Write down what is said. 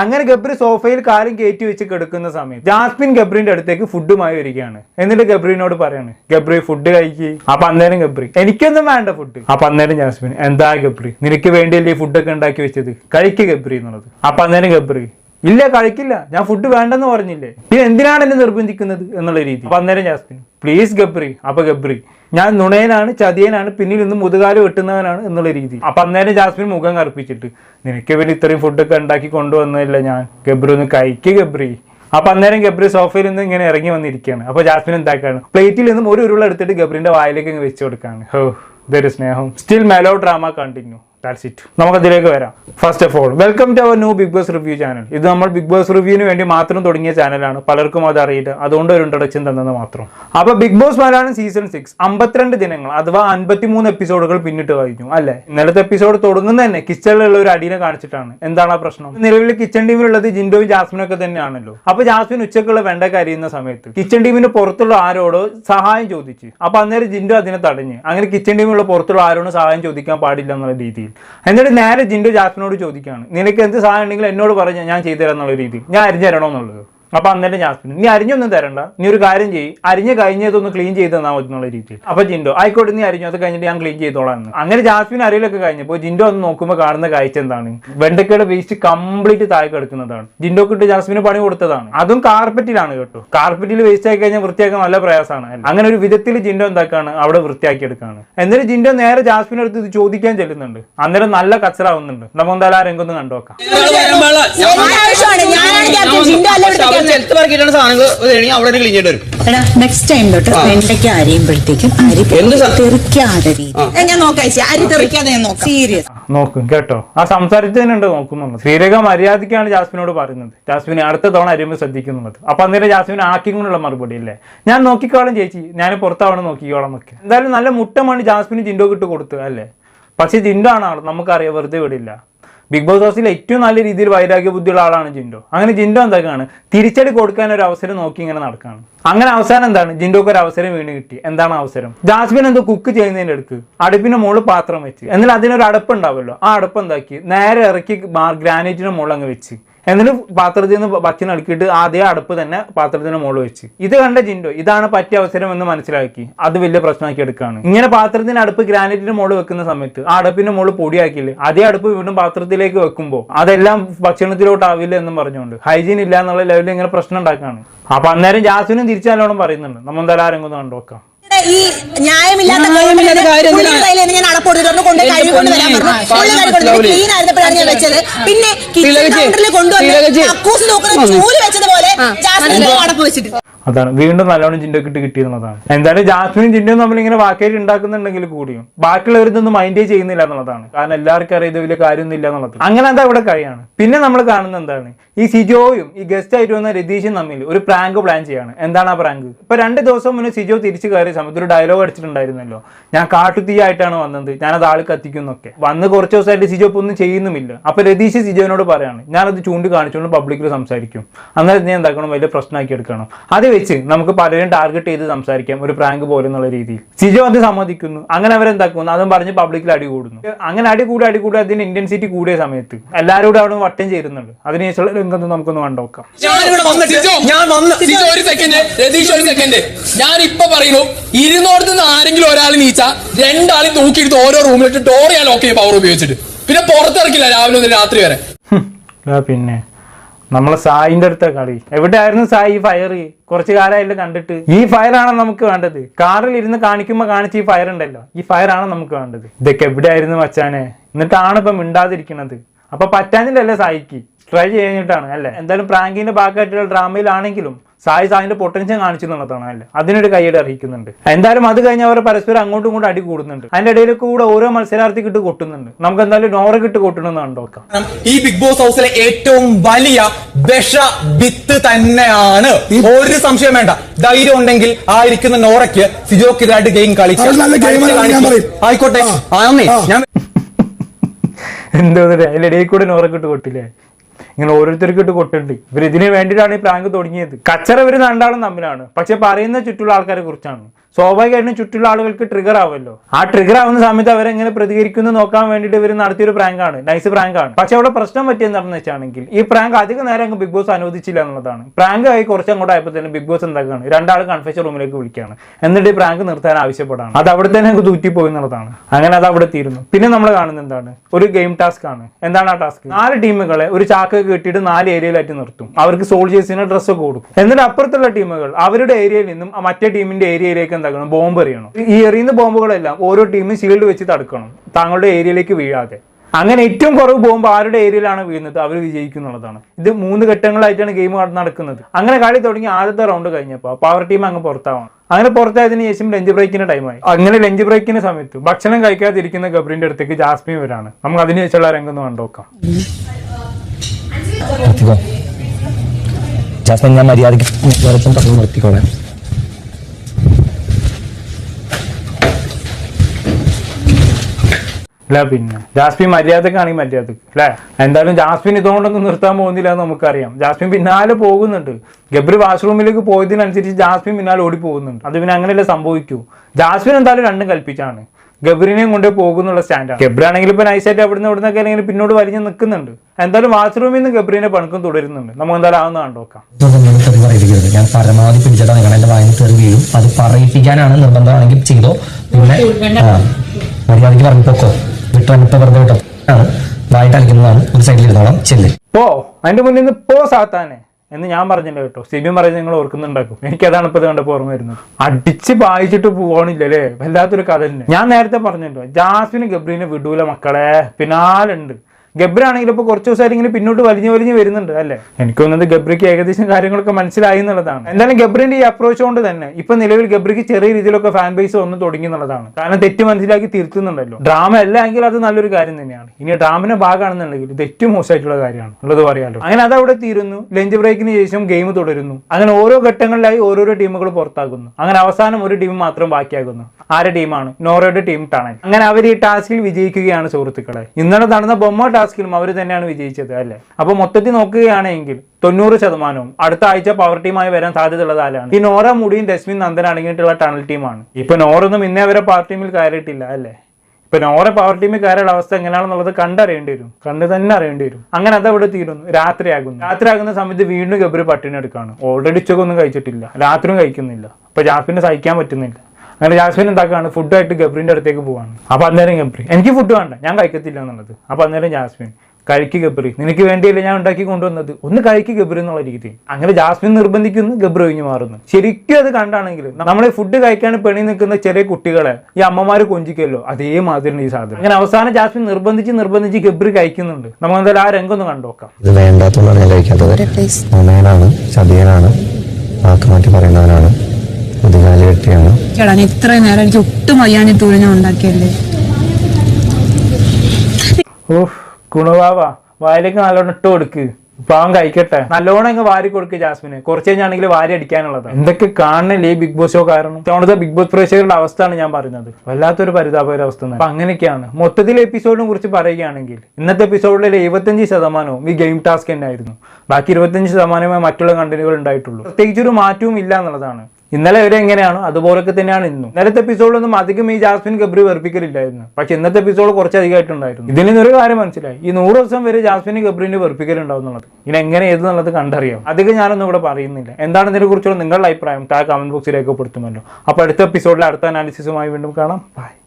അങ്ങനെ ഗബ്രി സോഫയിൽ കാലും കയറ്റി വെച്ച് കിടക്കുന്ന സമയത്ത് ജാസ്മിൻ ഗബ്രിന്റെ അടുത്തേക്ക് ഫുഡുമായി വരികയാണ്. എന്നിട്ട് ഗബ്രിനോട് പറയാണ് ഗബ്രി ഫുഡ് കഴിക്കി. അപ്പൊ അന്നേരം ഗബ്രി. എനിക്കൊന്നും വേണ്ട ഫുഡ് അപ്പൊ അന്നേരം ജാസ്മിൻ. എന്താ ഗബ്രി? നിനക്ക് വേണ്ടിയല്ലേ ഫുഡൊക്കെ ഉണ്ടാക്കി വെച്ചത്? കഴിക്ക് ഗബ്രി എന്നുള്ളത്. അപ്പൊ അന്നേരം ഗബ്രി. ഇല്ല കഴിക്കില്ല. ഞാൻ ഫുഡ് വേണ്ടെന്ന് പറഞ്ഞില്ലേ? പിന്നെ എന്തിനാണ് എന്നെ നിർബന്ധിക്കുന്നത് എന്നുള്ള രീതി? അപ്പൊ അന്നേരം ജാസ്മിൻ പ്ലീസ് ഗബ്രി അപ്പൊ ഗബ്രി ഞാൻ നുണയനാണ് ചതിയനാണ് പിന്നിൽ നിന്ന് മുതുകാൽ വെട്ടുന്നവനാണ് എന്നുള്ള രീതി. അപ്പൊ അന്നേരം ജാസ്മിൻ മുഖം കറുപ്പിച്ചിട്ട് നിനക്ക് വേണ്ടി ഇത്രയും ഫുഡൊക്കെ ഉണ്ടാക്കി കൊണ്ടുവന്നില്ല ഞാൻ? ഗബ്രി ഒന്ന് കഴിക്ക് ഗബ്രി. അപ്പൊ അന്നേരം ഗബ്രി സോഫയിൽ നിന്ന് ഇങ്ങനെ ഇറങ്ങി വന്നിരിക്കുകയാണ്. അപ്പൊ ജാസ്മിൻ എന്താക്കാണ്? പ്ലേറ്റിൽ നിന്നും ഒരു ഉരുള എടുത്തിട്ട് ഗബ്രിന്റെ വായിലേക്ക് ഇങ്ങനെ വെച്ചു കൊടുക്കാണ് ഹോ ഇതൊരു സ്നേഹം. Still melodrama continue that's it നമുക്ക് അതിലേക്ക് വരാം. First of all welcome to our new Bigg Boss review channel ഇത് നമ്മൾ ബിഗ് ബോസ് റിവ്യൂവിന് വേണ്ടി മാത്രം തുടങ്ങിയ ചാനലാണ് പലർക്കും അത് അറിയില്ല. അതുകൊണ്ട് ഒരു ഇൻട്രൊഡക്ഷൻ തന്നത് മാത്രം. അപ്പൊ Bigg Boss Malayalam season six അമ്പത്തിരണ്ട് ദിനങ്ങൾ അഥവാ അൻപത്തിമൂന്ന് എപ്പിസോഡുകൾ പിന്നിട്ട് കഴിഞ്ഞു അല്ലെ? ഇന്നലത്തെ എപ്പിസോഡ് തുടങ്ങുന്ന തന്നെ കിച്ചണിലുള്ള ഒരു അടീനെ കാണിച്ചിട്ടാണ്. എന്താണ് ആ പ്രശ്നം? നിലവിൽ കിച്ചൺ ടീമിലുള്ളത് ജിൻഡോയും ജാസ്മിനും ഒക്കെ തന്നെയാണല്ലോ. അപ്പൊ ജാസ്മിൻ ഉച്ചക്കുള്ള വെണ്ട കരിയുന്ന സമയത്ത് കിച്ചൺ ടീമിന് പുറത്തുള്ള ആരോടോ സഹായം ചോദിച്ചു. അപ്പൊ അന്നേരം ജിൻഡോ അതിനെ തടഞ്ഞ്. അങ്ങനെ കിച്ചൺ ടീമിലുള്ള പുറത്തുള്ള ആരോടും സഹായം ചോദിക്കാൻ പാടില്ല എന്നുള്ള രീതിയിൽ. എന്നിട്ട് നേരെ ജിൻഡോ ജാസ്മിനോട് ചോദിക്കുകയാണ് നിനക്ക് എന്ത് സാധനം ഉണ്ടെങ്കിലും എന്നോട് പറഞ്ഞാൽ ഞാൻ ചെയ്തു തരാം എന്നുള്ള രീതി ഞാൻ അരിഞ്ഞു തരണോ എന്നുള്ളത്? അപ്പൊ അന്നേരം ജാസ്മിൻ നീ അരിഞ്ഞൊന്നും തരണ്ട. നീ ഒരു കാര്യം ചെയ്യ്. അരിഞ്ഞ് കഴിഞ്ഞതൊന്ന് ക്ലീൻ ചെയ്ത് തന്നാൽ മതി എന്നുള്ള രീതിയിൽ. അപ്പൊ ജിൻഡോ ആയിക്കോട്ടെ നീ അരിഞ്ഞു. അത് കഴിഞ്ഞിട്ട് ഞാൻ ക്ലീൻ ചെയ്തോളാം അങ്ങനെ ജാസ്മിൻ അരിയിലൊക്കെ കഴിഞ്ഞപ്പോൾ ജിൻഡോ ഒന്ന് നോക്കുമ്പോൾ കാണുന്ന കാഴ്ച എന്താണ്? വെണ്ടക്കയുടെ വേസ്റ്റ് കംപ്ലീറ്റ് താഴെ കിടക്കുന്നതാണ് ജിൻഡോക്ക് ഇട്ട് ജാസ്മിന് പണി കൊടുത്തതാണ്. അതും കാർപ്പറ്റിലാണ് കേട്ടോ. കാർപ്പറ്റിൽ വേസ്റ്റ് ആയി കഴിഞ്ഞാൽ വൃത്തിയാക്കാൻ നല്ല പ്രയാസമാണ്. അങ്ങനെ ഒരു വിധത്തിൽ ജിൻഡോ എന്താക്കാണ്? അവിടെ വൃത്തിയാക്കി എടുക്കാണ്. എന്നിട്ട് ജിൻഡോ നേരെ ജാസ്മിൻ അടുത്ത് ഇത് ചോദിക്കാൻ ചെല്ലുന്നുണ്ട്. അന്നേരം നല്ല കച്ചറാവുന്നുണ്ട്. നമുക്ക് എന്തായാലും ആ രംഗം ഒന്ന് കണ്ടുനോക്കാം. നിലത്ത് പറക്കിയിട്ടാണ് സാധനങ്ങൾ അവിടെ ക്ലീൻ ചെയ്യേണ്ടി വരും. എടാ നെക്സ്റ്റ് ടൈം തൊട്ട് വെണ്ടയ്ക്ക് അരിയുമ്പോഴത്തേക്കും അരി എന്ത് സ- തെറിക്കാതെ രീതി. ഞാൻ നോക്കാം ചേച്ചി. അരി തെറിക്കാതെ ഞാൻ നോക്കാം. സീരിയസ് നോക്കും കേട്ടോ. ആ സംസാരിച്ചതിനുണ്ട് നോക്കുന്നുണ്ട് ശ്രീരേഖ മര്യാദയ്ക്കാണ് ജാസ്മിനോട് പറയുന്നത്. ജാസ്മിനെ അടുത്ത തവണ അരിയുമ്പോൾ ശ്രദ്ധിക്കുന്നുള്ളത്. അപ്പൊ അന്നേരം ജാസ്മിൻ ആക്കിക്കൊണ്ടുള്ള മറുപടി അല്ലേ ഞാൻ നോക്കിക്കോളാം ചേച്ചി. ഞാൻ പുറത്താവണം നോക്കിക്കോളാം എന്നൊക്കെ. എന്തായാലും നല്ല മുട്ടമാണ് ജാസ്മിന് ജിൻഡോ കിട്ട് കൊടുത്തത് അല്ലേ? പക്ഷെ ജിൻഡോ ആണ്? ആൾ നമുക്കറിയാം വെറുതെ വിടില്ല. ബിഗ് ബോസ് ഹൗസിൽ ഏറ്റവും നല്ല രീതിയിൽ വൈരാഗ്യ ബുദ്ധിയുള്ള ആളാണ് ജിൻഡോ. അങ്ങനെ ജിൻഡോ എന്താക്കാണ് തിരിച്ചടി കൊടുക്കാൻ ഒരു അവസരം നോക്കി ഇങ്ങനെ നടക്കാണ്. അങ്ങനെ അവസാനം എന്താണ്? ജിൻഡോക്ക് ഒരു അവസരം വീണ് കിട്ടി. എന്താണ് അവസരം? ജാസ്മിൻ എന്തോ കുക്ക് ചെയ്യുന്നതിന്റെ അടുക്ക്. അടുപ്പിന്റെ മുകളിൽ പാത്രം വെച്ച്. എന്നാൽ അതിനൊരു അടപ്പ് ഉണ്ടാവുമല്ലോ ആ അടുപ്പ് എന്താക്കി? നേരെ ഇറക്കി ഗ്രാനൈറ്റിന് മുകളിൽ അങ്ങ് വെച്ച്. എന്നിട്ട് പാത്രത്തിൽ നിന്ന് ഭക്ഷണം അടുക്കിയിട്ട് അതേ അടുപ്പ് തന്നെ പാത്രത്തിന് മുകളിൽ വെച്ച്. ഇത് കണ്ട ജിൻഡോ ഇതാണ് പറ്റിയ അവസരം എന്ന് മനസ്സിലാക്കി. അത് വലിയ പ്രശ്നമാക്കി എടുക്കുകയാണ് ഇങ്ങനെ പാത്രത്തിന് അടുപ്പ് ഗ്രാനൈറ്റിന് മുകളിൽ വെക്കുന്ന സമയത്ത് ആ അടുപ്പിന്റെ മുകളിൽ പൊടിയാക്കിയില്ലേ അതേ അടുപ്പ് വീണ്ടും പാത്രത്തിലേക്ക് വെക്കുമ്പോൾ അതെല്ലാം ഭക്ഷണത്തിലോട്ട് ആവില്ല എന്നും പറഞ്ഞുകൊണ്ട്. ഹൈജീൻ ഇല്ല എന്നുള്ള ലെവലിൽ ഇങ്ങനെ പ്രശ്നം ഉണ്ടാക്കുകയാണ് അപ്പൊ അന്നേരം ജാസ്മിനും തിരിച്ചാലോണം പറയുന്നുണ്ട്. നമ്മൾ എന്തായാലും ആരെങ്കിലും കണ്ടു ഈ ന്യായമില്ലാത്ത ഞാൻ അടപ്പൊടുത്തോണ്ട് കൊണ്ട് കഴിവ് കൊണ്ട് വരാൻ പറഞ്ഞു? ക്ലീൻ ആയിരുന്നപ്പോഴാണ് ഞാൻ വെച്ചത്. പിന്നെ കിച്ചൺ കൗണ്ടറിൽ കൊണ്ടുവന്ന് അക്കൂസ് നോക്കുന്ന ചൂൽ വെച്ചതുപോലെ ജാസ്മിൻ അടപ്പ് വെച്ചിട്ട്. അതാണ്. വീണ്ടും നല്ലോണം ജിൻഡോക്ക് ഇട്ട് കിട്ടിയെന്നുള്ളതാണ് എന്തായാലും ജാസ്മിനും ചിന്തയും തമ്മിൽ ഇങ്ങനെ വാക്കേറ്റ് ഉണ്ടാക്കുന്നുണ്ടെങ്കിൽ കൂടിയും ബാക്കിയുള്ളവരിതൊന്നും മൈൻഡേ ചെയ്യുന്നില്ല എന്നുള്ളതാണ്. കാരണം എല്ലാവർക്കും അറിയാം ഇത് വലിയ കാര്യമൊന്നും ഇല്ല എന്നുള്ളത്. അങ്ങനെ എന്താ ഇവിടെ കഴിയാണ്. പിന്നെ നമ്മൾ കാണുന്നത് എന്താണ്? ഈ സിജോയും ഈ ഗസ്റ്റ് ആയിട്ട് വന്ന രതീഷും തമ്മിൽ ഒരു പ്രാങ്ക് പ്ലാൻ ചെയ്യാണ്. എന്താണ് ആ പ്രാങ്ക് ഇപ്പൊ രണ്ട് ദിവസം മുന്നേ സിജോ തിരിച്ചു കയറി സമയത്ത് ഒരു ഡയലോഗ് അടിച്ചിട്ടുണ്ടായിരുന്നല്ലോ. ഞാൻ കാട്ടുതീ ആയിട്ടാണ് വന്നത്. ഞാനത് ആൾ കത്തിക്കുന്നൊക്കെ. വന്ന് കുറച്ച് ദിവസമായിട്ട് സിജോ ഇപ്പൊ ഒന്നും ചെയ്യുന്നുമില്ല. അപ്പൊ രതീഷ് സിജോനോട് പറയാണ് ഞാനത് ചൂണ്ടി കാണിച്ചുകൊണ്ട് പബ്ലിക്കിൽ സംസാരിക്കും. അന്നേരം ഞാൻ എന്താക്കണം? വലിയ പ്രശ്നമാക്കി എടുക്കണം. അത് വെച്ച് നമുക്ക് പലരും ടാർഗറ്റ് ചെയ്ത് സംസാരിക്കാം ഒരു പ്രാങ്ക് പോലെ എന്നുള്ള രീതിയിൽ. സിജോ അത് സമ്മതിക്കുന്നു. അങ്ങനെ അവരെന്താക്കുന്നു അതും പറഞ്ഞ് പബ്ലിക്കിൽ അടി കൂടുന്നു. അങ്ങനെ അടി കൂടി അടി കൂടി അതിന് ഇന്റൻസിറ്റി കൂടിയ സമയത്ത് എല്ലാവരും കൂടെ അവിടെ വട്ടം ചേരുന്നുണ്ട്. അതിനുശേഷമുള്ള രംഗത്ത് നമുക്കൊന്ന് കണ്ടോക്കാം ഞാൻ വന്ന് സിജോ ഒരു സെക്കൻഡ് രതീഷ് സെക്കൻഡ് ഞാൻ ഇപ്പൊ പറയുന്നു ഇരുന്നോടത്ത് നിന്ന് ആരെങ്കിലും ഒരാൾ നീച്ച രണ്ടാളും തൂക്കിയെടുത്ത് ഓരോ റൂമിലിട്ട് ഡോർ ഞാൻ ലോക്ക് ചെയ്യും പവർ ഉപയോഗിച്ചിട്ട്. പിന്നെ പുറത്തിറക്കില്ല രാവിലെ മുതൽ രാത്രി വരെ. പിന്നെ. നമ്മളെ സായിന്റെ അടുത്ത കളി. എവിടെയായിരുന്നു സായി ഫയർ കുറച്ച് കാലമായില്ല കണ്ടിട്ട്. ഈ ഫയർ ആണ് നമുക്ക് വേണ്ടത്? കാറിൽ ഇരുന്ന് കാണിക്കുമ്പോ കാണിച്ച ഈ ഫയർ ഉണ്ടല്ലോ. ഈ ഫയർ ആണ് നമുക്ക് വേണ്ടത്? ഇതൊക്കെ എവിടെയായിരുന്നു മച്ചാനെ? എന്നിട്ടാണ് ഇപ്പൊ മിണ്ടാതിരിക്കണത്. അപ്പൊ പറ്റാഞ്ഞില്ലല്ലേ സായിക്ക്? ട്രൈ കഴിഞ്ഞിട്ടാണ് അല്ലേ? എന്തായാലും പ്രാങ്കിന്റെ ഭാഗമായിട്ടുള്ള ഡ്രാമയിലാണെങ്കിലും സായി സായിന്റെ പൊട്ടൻഷ്യൽ കാണിച്ചു എന്നുള്ളതാണ് അല്ലേ? അതിനൊരു കൈയ്യടി അർഹിക്കുന്നുണ്ട്. എന്തായാലും അത് കഴിഞ്ഞ് അവർ പരസ്പരം അങ്ങോട്ടും ഇങ്ങോട്ടും അടി കൂടുന്നുണ്ട്. അതിന്റെ ഇടയിൽ കൂടെ ഓരോ മത്സരാർത്ഥിക്ക് ഇട്ട് കൊട്ടുന്നുണ്ട്. നമുക്ക് എന്തായാലും നോറ ഇട്ട് കൊട്ടണമെന്ന് കണ്ടോക്കാം ഈ ബിഗ് ബോസ് ഹൗസിലെ ഏറ്റവും വലിയ വിഷ വിത്ത് തന്നെയാണ്. ഒരു സംശയം വേണ്ട. ധൈര്യം ഉണ്ടെങ്കിൽ ആ ഇരിക്കുന്ന നോറയ്ക്ക് സിജോക്കെതിരായിട്ട് ഗെയിം കളിച്ചു. ആയിക്കോട്ടെ. എന്തോ അതിന്റെ ഞാൻ എന്തോ അതിലിടയിൽ കൂടെ നോറക്കിട്ട് കൊട്ടില്ലേ? ഇങ്ങനെ ഓരോരുത്തർക്കും ഇട്ട് കൊട്ടുണ്ട്. ഇവർ ഇതിനു വേണ്ടിയിട്ടാണ് ഈ പ്രാങ്ക് തുടങ്ങിയത്. കച്ചറ ഇവർ രണ്ടാളും തമ്മിലാണ്. പക്ഷെ പറയുന്ന ചുറ്റുള്ള ആൾക്കാരെ കുറിച്ചാണ്. സ്വാഭാവികമായിട്ടും ചുറ്റുള്ള ആളുകൾക്ക് ട്രിഗർ ആവുമല്ലോ. ആ ട്രിഗർ ആവുന്ന സമയത്ത് അവരെങ്ങനെ പ്രതികരിക്കുന്നു നോക്കാൻ വേണ്ടിയിട്ട് ഇവർ നടത്തിയൊരു ആണ്. നൈസ് പ്രാങ്ക് ആണ്. പക്ഷെ അവിടെ പ്രശ്നം പറ്റിയെന്ന് വെച്ചാണെങ്കിൽ ഈ പ്രാങ്ക് അധിക നേരം അങ്ങ് ബിഗ് ബോസ് അനുവദിച്ചില്ല എന്നുള്ളതാണ്. പ്രാങ്ക് ആയി കുറച്ച് അങ്ങോട്ട് ആയപ്പോൾ തന്നെ ബിഗ് ബോസ് എന്താക്കാണ് രണ്ടാൾ കൺഫെഷൻ റൂമിലേക്ക് വിളിക്കുകയാണ്. എന്നിട്ട് ഈ പ്രാങ്ക് നിർത്താൻ ആവശ്യപ്പെടാണ്. അത് അവിടെ തന്നെ അങ്ങ് തൂറ്റി പോയി എന്നുള്ളതാണ്. അങ്ങനെ അത് അവിടെ തീരുന്നു. പിന്നെ നമ്മൾ കാണുന്നത് എന്താണ്? ഒരു ഗെയിം ടാസ്ക് ആണ്. എന്താണ് ആ ടാസ്ക് നാല് ടീമുകളെ ഒരു ചാക്ക് കെട്ടിയിട്ട് നാല് ഏരിയയിലായിട്ട് നിർത്തും. അവർക്ക് സോൾജേഴ്സിന് ഡ്രസ്സ് കൊടുക്കും. എന്നിട്ട് അപ്പുറത്തുള്ള ടീമുകൾ അവരുടെ ഏരിയയിൽ നിന്നും മറ്റേ ടീമിന്റെ ഏരിയയിലേക്ക് എന്താക്കണം ബോംബ് എറിയണം. ഈ എറിയുന്ന ബോംബുകളെല്ലാം ഓരോ ടീമും ഷീൽഡ് വെച്ച് തടുക്കണം താങ്കളുടെ ഏരിയയിലേക്ക് വീഴാതെ. അങ്ങനെ ഏറ്റവും കുറവ് ബോംബ് ആരുടെ ഏരിയയിലാണ് വീഴുന്നത് അവർ വിജയിക്കും എന്നുള്ളതാണ്. ഇത് മൂന്ന് ഘട്ടങ്ങളായിട്ടാണ് ഗെയിം നടക്കുന്നത്. അങ്ങനെ കളി തുടങ്ങി ആദ്യത്തെ റൗണ്ട് കഴിഞ്ഞപ്പോൾ പവർ ടീം അങ്ങ് പുറത്താവണം. അങ്ങനെ പുറത്തായതിനു ശേഷം ലഞ്ച് ബ്രേക്കിന്റെ ടൈമായി അങ്ങനെ ലഞ്ച് ബ്രേക്കിന്റെ സമയത്ത് ഭക്ഷണം കഴിക്കാതിരിക്കുന്ന ഗബ്രിന്റെ അടുത്തേക്ക് ജാസ്മിൻ വരാണ്. നമുക്ക് അതിനുശേഷമുള്ള രംഗം ഒന്ന് കണ്ടോക്കാം ജാസ്മിൻ ഞാൻ മര്യാദയ്ക്ക് നിർത്തിക്കോളാം. അല്ല പിന്നെ. ജാസ്മിൻ മര്യാദക്കാണെങ്കിൽ മര്യാദയ്ക്ക് അല്ലേ? എന്തായാലും ജാസ്മിൻ ഇതുകൊണ്ടൊന്നും നിർത്താൻ പോകുന്നില്ല എന്ന് നമുക്കറിയാം. ജാസ്മിൻ പിന്നാലെ പോകുന്നുണ്ട്. ഗബ്രി വാഷ്റൂമിലേക്ക് പോയതിനനുസരിച്ച് ജാസ്മിൻ പിന്നാലെ ഓടി പോകുന്നുണ്ട് അത് പിന്നെ അങ്ങനെയല്ലേ സംഭവിക്കൂ. ജാസ്മിൻ എന്തായാലും രണ്ടും കൽപ്പിച്ചാണ്. ഗബ്രിനെയും കൊണ്ട് പോകുന്നുള്ള സ്റ്റാൻഡാണ്. ഗബ്രി ആണെങ്കിൽ ഇപ്പൊ നൈസായിട്ട് അവിടുന്ന് ഇവിടുന്നൊക്കെ അല്ലെങ്കിൽ പിന്നോട് വലിഞ്ഞ് നിൽക്കുന്നുണ്ട്. എന്തായാലും വാഷ്റൂമിൽ നിന്ന് ഗബ്രീനെ പണക്കം തുടരുന്നുണ്ട്. നമുക്ക് എന്തായാലും ആവുന്ന കണ്ടോക്കാം ഞാൻ പരമാവധി പിടിച്ചിട്ട് നിങ്ങൾ എന്റെ വായന തെറി വീഴും. അത് പറയിപ്പിക്കാനാണ് നിർബന്ധമാണെങ്കിൽ ചെയ്തോ. പിന്നെ മര്യാദയ്ക്ക് പറഞ്ഞു വിട്ടോ ഇപ്പൊ വെറുതെ ഒരു സൈഡിൽ അതിന്റെ മുന്നിൽ നിന്ന് എന്ന് ഞാൻ പറഞ്ഞില്ല കേട്ടോ. സിബി പറയുന്നത് നിങ്ങൾ ഓർക്കുന്നുണ്ടാക്കും. എനിക്കതാണ് ഇപ്പൊ ഇത് കണ്ടപ്പോ ഓർമ്മ വരുന്നത്. അടിച്ച് പായിച്ചിട്ട് പോകണില്ലല്ലേ വല്ലാത്തൊരു കഥ തന്നെ. ഞാൻ നേരത്തെ പറഞ്ഞല്ലോ ജാസ്മിന് ഗബ്രീനെ വിടൂല മക്കളെ. പിന്നാലുണ്ട്. ഗബ്രാണെങ്കിൽ ഇപ്പൊ കുറച്ച് ദിവസമായിട്ട് ഇങ്ങനെ പിന്നോട്ട് വലിഞ്ഞു വലിഞ്ഞു വരുന്നുണ്ട് അല്ലേ? എനിക്ക് തോന്നുന്നത് ഗബ്രിക്ക് ഏകദേശം കാര്യങ്ങളൊക്കെ മനസ്സിലായി എന്നുള്ളതാണ്. എന്തായാലും ഗബ്രിന്റെ ഈ അപ്രോച്ച് കൊണ്ട് തന്നെ ഇപ്പൊ നിലവിൽ ഗബ്രിക്ക് ചെറിയ രീതിയിലൊക്കെ ഫാൻ ബേസ് ഒന്ന് തുടങ്ങി എന്നുള്ളതാണ്. കാരണം തെറ്റ് മനസ്സിലാക്കി തിരുത്തുന്നുണ്ടല്ലോ. ഡ്രാമ അല്ല എങ്കിൽ അത് നല്ലൊരു കാര്യം തന്നെയാണ്. ഇനി ഡ്രാമിന്റെ ഭാഗമാണെന്നുണ്ടെങ്കിൽ ഇത് ഏറ്റവും മോശമായിട്ടുള്ള കാര്യമാണ്. ഉള്ളത് പറയാലോ. അങ്ങനെ അത് അവിടെ തീരുന്നു. ലഞ്ച് ബ്രേക്കിന് ശേഷം ഗെയിം തുടരുന്നു. അങ്ങനെ ഓരോ ഘട്ടങ്ങളിലായി ഓരോരോ ടീമുകൾ പുറത്താക്കുന്നു അങ്ങനെ അവസാനം ഒരു ടീം മാത്രം ബാക്കിയാകുന്നു. ആരുടെ ടീമാണ് നോറയുടെ ടീം ടാണൻ അങ്ങനെ അവർ ഈ ടാസ്കിൽ വിജയിക്കുകയാണ് സുഹൃത്തുക്കളെ. ഇന്നലെ നടന്ന ബൊമ്മ ടാസ്കിലും അവർ തന്നെയാണ് വിജയിച്ചത് അല്ലേ? അപ്പൊ മൊത്തത്തിൽ നോക്കുകയാണെങ്കിൽ തൊണ്ണൂറ് ശതമാനവും അടുത്ത ആഴ്ച പവർ ടീമായി വരാൻ സാധ്യതയുള്ളത് ആരാണ്? ഈ നോറ മുടിയും രശ്മിൻ നന്ദൻ അടങ്ങിയിട്ടുള്ള ടണൽ ടീമാണ് ഇപ്പൊ നോറൊന്നും ഇന്നേ വരെ പവർ ടീമിൽ കയറിയിട്ടില്ല അല്ലേ? ഇപ്പൊ നോറ പവർ ടീമിൽ കയറിയുള്ള അവസ്ഥ എങ്ങനെയാണെന്നുള്ളത് കണ്ടറിയേണ്ടി വരും. കണ്ട് തന്നെ അറിയേണ്ടി വരും. അങ്ങനെ അത് അവിടെ തീരുന്നു. രാത്രിയാകുന്നു. രാത്രിയാകുന്ന സമയത്ത് വീണ്ടും ഗബ്രി പട്ടിണി എടുക്കാണ്. ഓൾറെഡി ഉച്ചക്കൊന്നും കഴിച്ചിട്ടില്ല. രാത്രിയും കഴിക്കുന്നില്ല. അപ്പൊ ജാസ്മിന് സഹിക്കാൻ പറ്റുന്നില്ല. അങ്ങനെ ജാസ്മിൻ എന്താക്കാണ് ഫുഡായിട്ട് ഗബ്രീന്റെ അടുത്തേക്ക് പോവാണ്. അപ്പൊ അന്നേരം ഗബ്രി എനിക്ക് ഫുഡ് വേണ്ട ഞാൻ കഴിക്കത്തില്ല എന്നുള്ളത്. അപ്പൊ അന്നേരം ജാസ്മിൻ കഴിക്ക് ഗബ്രി നിനക്ക് വേണ്ടിയല്ലേ ഞാൻ ഉണ്ടാക്കി കൊണ്ടുവന്നത്? ഒന്ന് കഴിക്ക് ഗബ്രി എന്നുള്ള രീതി അങ്ങനെ ജാസ്മിൻ നിർബന്ധിക്കുന്നു ഗബ്രി ഒഴിഞ്ഞു മാറുന്നു. ശരിക്കും അത് കണ്ടാണെങ്കിൽ നമ്മളെ ഫുഡ് കഴിക്കാൻ പെണി നിൽക്കുന്ന ചെറിയ കുട്ടികളെ ഈ അമ്മമാര് കൊഞ്ചിക്കല്ലോ അതേമാതിരി ഈ സാധനം. അങ്ങനെ അവസാനം ജാസ്മിൻ നിർബന്ധിച്ച് നിർബന്ധിച്ച് ഗബ്രി കഴിക്കുന്നുണ്ട്. നമുക്ക് എന്തായാലും ആ രംഗം ഒന്ന് കണ്ടോക്കാം ഇത് വേണ്ടാത്തതാണ് ഞാൻ കഴിക്കാത്തത്. നുണയനാണ് ചതിയനാണ് വാക്ക് മാറ്റി പറയുന്നവനാണ്. വ്യക്തിയാണ് ചേട്ടാ ഇത്ര നേരം എനിക്ക് ഒട്ടും വയ്യാഞ്ഞിട്ട് ഞാൻ ഉണ്ടാക്കിയല്ലേ? ഓഹ് ഗുണവാവ. വായിലേക്ക് നല്ലോണം ഇട്ട് കൊടുക്ക്. പാവം കഴിക്കട്ടെ. നല്ലോണം അങ്ങ് വാരി കൊടുക്ക് ജാസ്മിന്. കുറച്ച് കഴിഞ്ഞാണെങ്കിൽ വാരി അടിക്കാനുള്ളത് എന്തൊക്കെ കാണണില്ലേ ഈ ബിഗ് ബോസ് ഷോ കാരണം? തോന്നുന്നത് ബിഗ് ബോസ് പ്രേക്ഷകരുടെ അവസ്ഥയാണ് ഞാൻ പറയുന്നത്. വല്ലാത്തൊരു പരിതാപകര അവസ്ഥ. അപ്പൊ അങ്ങനെയൊക്കെയാണ്. മൊത്തത്തിൽ എപ്പിസോഡിനെ കുറിച്ച് പറയുകയാണെങ്കിൽ ഇന്നത്തെ എപ്പിസോഡിൽ എഴുപത്തഞ്ച് ശതമാനവും ഈ ഗെയിം ടാസ്ക് തന്നെ ആയിരുന്നു ബാക്കി ഇരുപത്തഞ്ച് ശതമാനമേ മറ്റുള്ള കണ്ടന്റുകൾ ഉണ്ടായിട്ടുള്ളൂ. പ്രത്യേകിച്ചൊരു മാറ്റവും ഇല്ല എന്നുള്ളതാണ്. ഇന്നലെ ഇവരെ എങ്ങനെയാണോ അതുപോലൊക്കെ തന്നെയാണ് ഇന്നും. ഇന്നലത്തെ എപ്പിസോഡിലൊന്നും അധികം ഈ ജാസ്മിൻ ഗബ്രി വെറുപ്പിക്കലില്ലായിരുന്നു. പക്ഷെ ഇന്നത്തെ എപ്പിസോഡ് കുറച്ച് അധികമായിട്ടുണ്ടായിരുന്നു. ഇതിൽ നിന്നൊരു കാര്യം മനസ്സിലായി. ഈ നൂറ് ദിവസം വരെ ജാസ്മിന് ഗബ്രിന് വെറുപ്പിക്കലുണ്ടാവും എന്നുള്ളത് ഇനി എങ്ങനെ ഏത് എന്നുള്ളത് കണ്ടറിയാം. അധികം ഞാനൊന്നും ഇവിടെ പറയുന്നില്ല. എന്താണ് ഇതിനെ കുറിച്ചുള്ള നിങ്ങളുടെ അഭിപ്രായം? താഴെ കമന്റ് ബോക്സിലേക്ക് രേഖപ്പെടുത്തുമല്ലോ അപ്പോൾ അടുത്ത എപ്പിസോഡിൽ അടുത്ത അനാലിസിസുമായി വീണ്ടും കാണാം. ബൈ